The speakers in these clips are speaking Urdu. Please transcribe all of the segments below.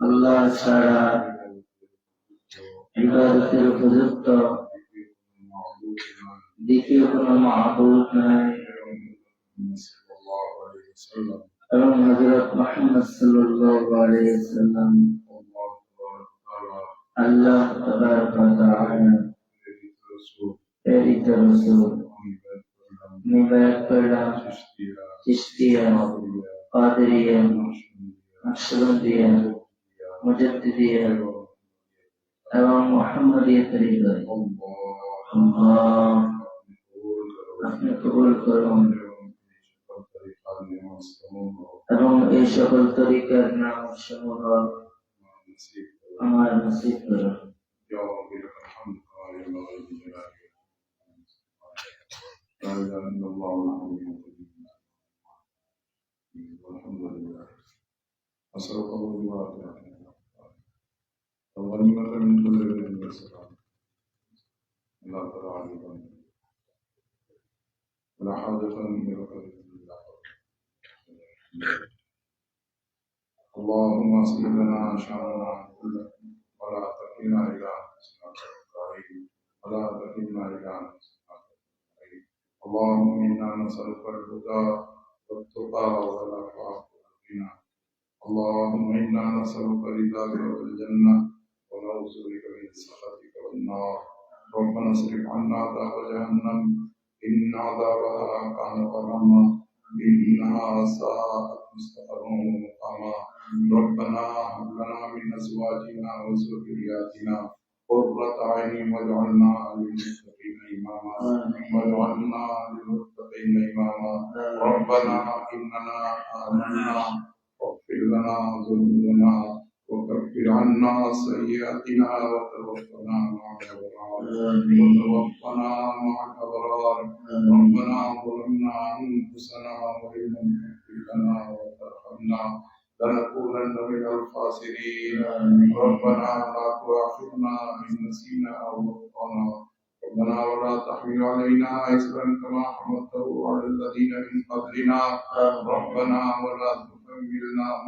আল্লাহ ছাড়া ইবাদতের উপযুক্ত দ্বিতীয় কোনো মাহবুব নাই। এবং হজরত মোহাম্মদ সাল্লাল্লাহু আলাইহি আল্লাহ প্রেরিত রাসূল। নিবায়াত করলাম। নকশবন্দিয়া মুজাদ্দিদিয়া এবং মোহাম্মদিয়া তরিকা আল্লাহ আপনি কবুল করুন এবং এই সকল তরিকার নাম সমূহ আমার নসিব করুন لا اله الا الله والحمد لله أسأل الله الغنيمة من كل بر وسلام لا ترى عليكم ولا حاجة من غير اللهم اصلح لنا شأننا كله ولا تكلنا إلى أنفسنا ولا تكلنا إلى أنفسنا اللهم إنا نسألك الهدى والتقى والعفاف والغنى اللهم إنا نسألك رضاك والجنة ونعوذ بك من سخطك والنار. ربنا اصرف عنا عذاب جهنم. إن عذابها كان غراما. إنها ساءت مستقرا ومقاما. ربنا هب لنا من أزواجنا وذرياتنا قرة عين واجعلنا للمتقين إماما. واجعلنا للمتقين إماما. ربنا إننا آمنا لنا ذنوبنا وكفر عنا سيئاتنا وتوفنا مع الأبرار وتوفنا مع الأبرار ربنا ظلمنا أنفسنا وإن لم تغفر لنا وترحمنا لنكونن من الخاسرين. ربنا لا تؤاخذنا إن نسينا أو أخطأنا. ربنا ولا تحمل علينا إسرا كما حملته على الذين من قبلنا. ربنا ولا تحملنا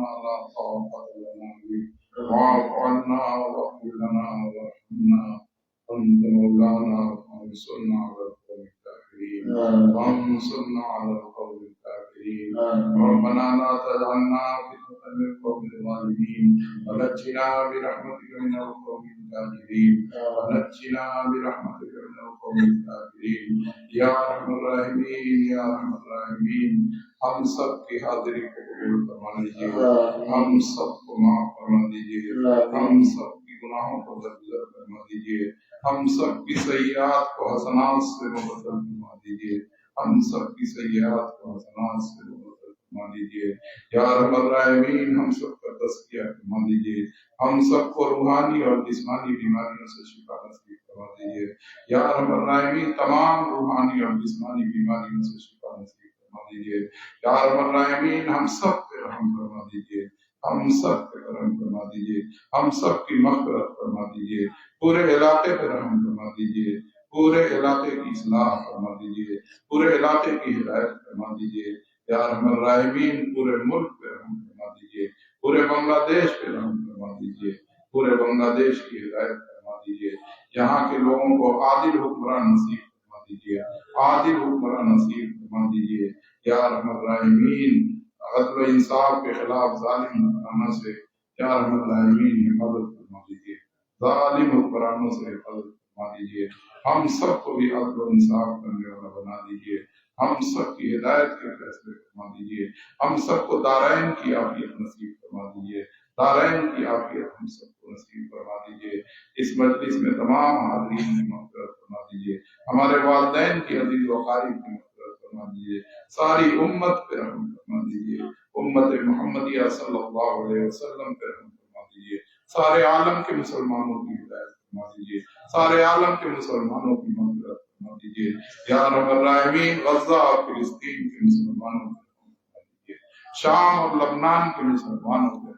ما لا طاقة لنا به. واعف عنا واغفر لنا وارحمنا. أنت مولانا وانصرنا على القوم الكافرين. وانصرنا على القوم الكافرين. ربنا لا تجعلنا فتنة للقوم الظالمين. ونجنا برحمتك من القوم الكافرين. ونجنا برحمتك من القوم الكافرين يا ارحم الراحمين يا ہم سب کی حاضری کو قبول فرما دیجیے ہم سب کو معاف فرما دیجیے ہم سب کی گناہوں کو درگزر فرما دیجیے ہم سب کی سیاحت کو حسنات سے مبدل فرما دیجیے ہم سب کی سیاحت کو حسنات سے مبدل فرما دیجیے یا رب الراحمین ہم سب کا تذکیہ فرما دیجیے ہم سب کو روحانی اور جسمانی بیماریوں سے شفا نصیب فرما دیجیے یا رب الراحمین تمام روحانی اور جسمانی بیماریوں سے شفا نصیب فرما دیجیے یا رب الراحمین ہم سب پہ رحم فرما دیجیے ہم سب پہ رحم فرما دیجیے ہم سب کی مغفرت فرما دیجیے پورے علاقے پہ رحم فرما دیجیے پورے علاقے کی اصلاح فرما دیجیے پورے علاقے کی ہدایت فرما دیجیے یا رحم الراحمین پورے ملک پہ رحم فرما دیجیے پورے بنگلہ دیش پہ رحم فرما دیجیے پورے بنگلہ دیش کی ہدایت فرما دیجیے یہاں کے لوگوں کو عادل حکمران نصیب فرما دیجیے عادل حکمران نصیب فرما دیجیے یا رحم الراحمین عدل و انصاف کے خلاف ظالم حکمرانوں سے، یا رحم الراحمین حفاظت فرما دیجیے ظالم حکمرانوں سے حفاظت فرما دیجیے ہم سب کو بھی عدل و انصاف کرنے والا بنا دیجیے ہم سب کی ہدایت کے فیصلے فرما دیجیے ہم سب کو دارائن کی عافیت نصیب فرما دیجیے دارائن کی عافیت ہم سب کو نصیب فرما دیجیے اس مجلس میں تمام حاضرین کی مغفرت فرما دیجیے ہمارے والدین کی عزیز و قارب کی مغفرت فرما دیجیے ساری امت پہ رحم فرما دیجیے امت محمدیہ صلی اللہ علیہ وسلم پہ رحم فرما دیجیے سارے عالم کے مسلمانوں کی ہدایت فرما دیجیے سارے عالم کے مسلمانوں کی مغفرت فرما دیجیے یا رب الراحمین غزہ اور فلسطین کے مسلمانوں کی شام اور لبنان کے مسلمانوں کے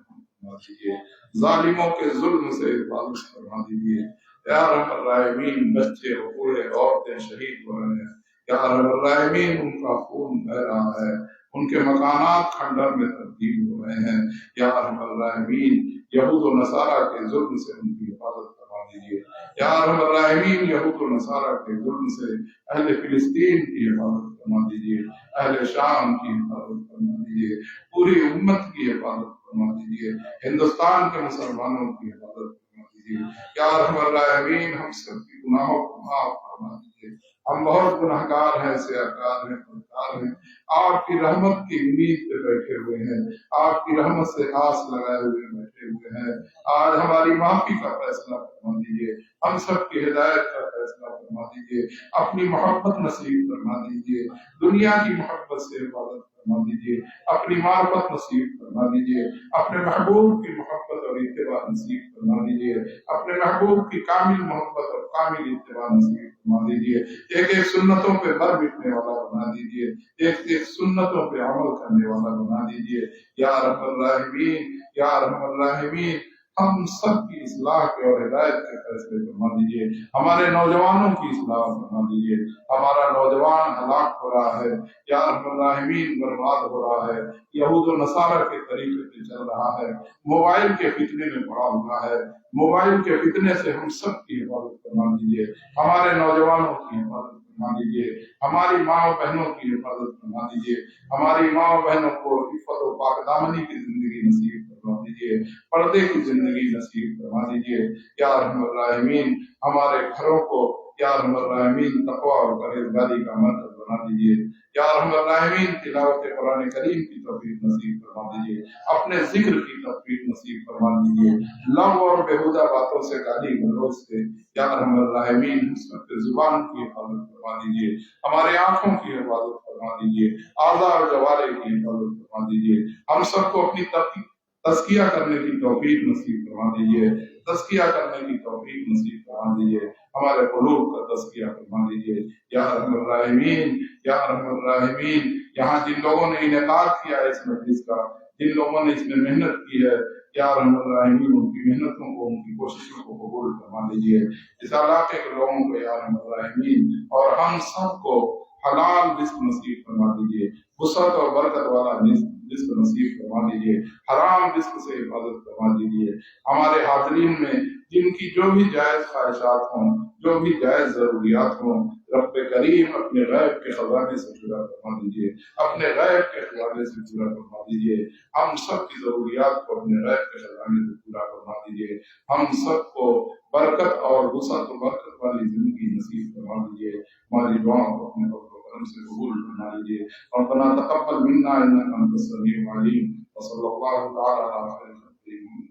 فرما دیجیے ظالموں کے ظلم سے حفاظت فرما دیجیے۔ یا رب الراحمین بچے اور بوڑھے، عورتیں شہید ہو رہے ہیں۔ یا رب الراحمین ان کا خون بہ رہا ہے۔ ان کے مکانات کھنڈر میں تبدیل ہو رہے ہیں۔ یا رب الرحمین یہود و نصارہ کے ظلم سے ان کی حفاظت فرما دیجیے یا رحم الرحمین، یہود و نصارہ کے ظلم سے اہل فلسطین کی حفاظت فرما دیجیے اہل شام کی حفاظت فرما دیجیے پوری امت کی حفاظت فرما دیجیے ہندوستان کے مسلمانوں کی حفاظت فرما دیجیے یا رحم الرحمین، ہم سب کی گناہوں کو معاف فرما دیجیے ہم بہت گناہ گار ہیں سیاکار ہیں ہیں آپ کی رحمت کی امید پہ بیٹھے ہوئے ہیں، آپ کی رحمت سے آس لگائے ہوئے بیٹھے ہوئے ہیں۔ آج ہماری معافی کا فیصلہ فرما دیجیے ہم سب کی ہدایت کا فیصلہ فرما دیجیے اپنی محبت نصیب فرما دیجیے دنیا کی محبت سے حفاظت فرما دیجیے اپنی معرفت نصیب فرما دیجیے اپنے محبوب کی محبت اور اتباع نصیب فرما دیجیے اپنے محبوب کی کامل محبت اور کامل اتباع نصیب فرما دیجیے ایک ایک سنتوں پہ بر بٹنے والا بنا دیجیے ایک ایک سنتوں پہ عمل کرنے والا بنا دیجیے یا رحم الراحمین یا رحم الراحمین ہم سب کی اصلاح کے اور ہدایت کے فیصلے فرما دیجیے ہمارے نوجوانوں کی اصلاح فرما دیجیے ہمارا نوجوان ہلاک ہو رہا ہے، یا رحم الراحمین برباد ہو رہا ہے، یہود و نصارہ کے طریقے سے چل رہا ہے، موبائل کے فتنے میں پڑا ہوا ہے، موبائل کے فتنے سے ہم سب کی حفاظت فرما دیجیے ہمارے نوجوانوں کی حفاظت فرما دیجیے ہماری ماں و بہنوں کی حفاظت فرما دیجیے ہماری ماں و بہنوں کو عفت و پاک دامنی کی زندگی نصیب فرما دیجیے پردے کی زندگی نصیب فرما دیجیے یا رحم الراحمین ہمارے گھروں کو یا رحم الراحمین تقوی اور پرہیزگاری کا مرکز بنا دیجیے یا رحم الراحمین تلاوت قرآن کریم کی توفیق نصیب فرما دیجیے اپنے ذکر کی توفیق نصیب فرما دیجیے لو اور بےحدہ باتوں سے گالی گلوچ سے یا رحم الراحمین حسنت زبان کی حفاظت فرما دیجیے ہمارے آنکھوں کی حفاظت فرما دیجیے اعضاء اور جوارے کی حفاظت فرما دیجیے ہم سب کو اپنی ترقی تزکیہ کرنے کی توفیق نصیب فرما دیجیے تزکیہ کرنے کی توفیق نصیب فرما دیجیے ہمارے قلوب کا تزکیہ فرما دیجیے یا رحم الراحمین، یا رحم الراحمین، یہاں جن لوگوں نے انعقاد کیا ہے اس مجلس کا، جن لوگوں نے اس میں محنت کی ہے، یا رحم الراحمین، ان کی محنتوں کو، ان کی کوششوں کو قبول فرما دیجیے اس علاقے کے لوگوں کو یا رحم الراحمین، اور ہم سب کو حلال رزق نصیب فرما دیجیے وسعت اور برکت والا رزق نصیب فرما دیجیے حرام رزق سے حفاظت فرما دیجیے ہمارے حاضرین میں جن کی جو بھی جائز خواہشات ہوں، جو بھی جائز ضروریات ہوں، رب کریم اپنے غیب کے خزانے سے پورا فرما دیجیے اپنے غیب کے خزانے سے پورا فرما دیجیے ہم سب کی ضروریات کو اپنے غیب کے خزانے سے پورا فرما دیجیے ہم سب کو برکت اور وسعت و برکت والی زندگی نصیب فرما دیجیے ہماری دعاؤں کو اپنے فضل و کرم سے قبول فرما لیجیے ربنا تقبل منا انك انت السميع العليم وصلى الله تعالى على خير خلقه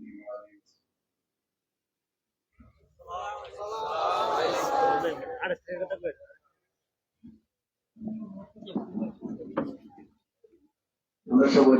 আমরা সবাই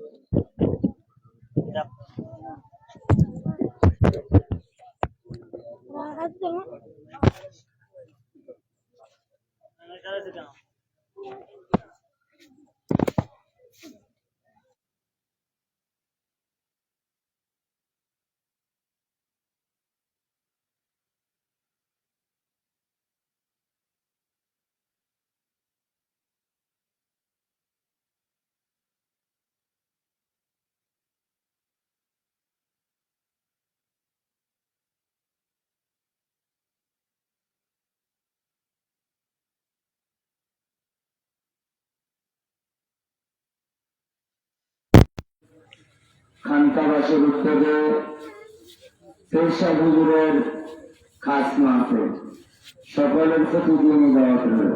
খান্তাবাসের উদ্যোগে পেশা হুজুরের খাস মাহফিল। সকলের প্রতি দিয়ে দেওয়া হলো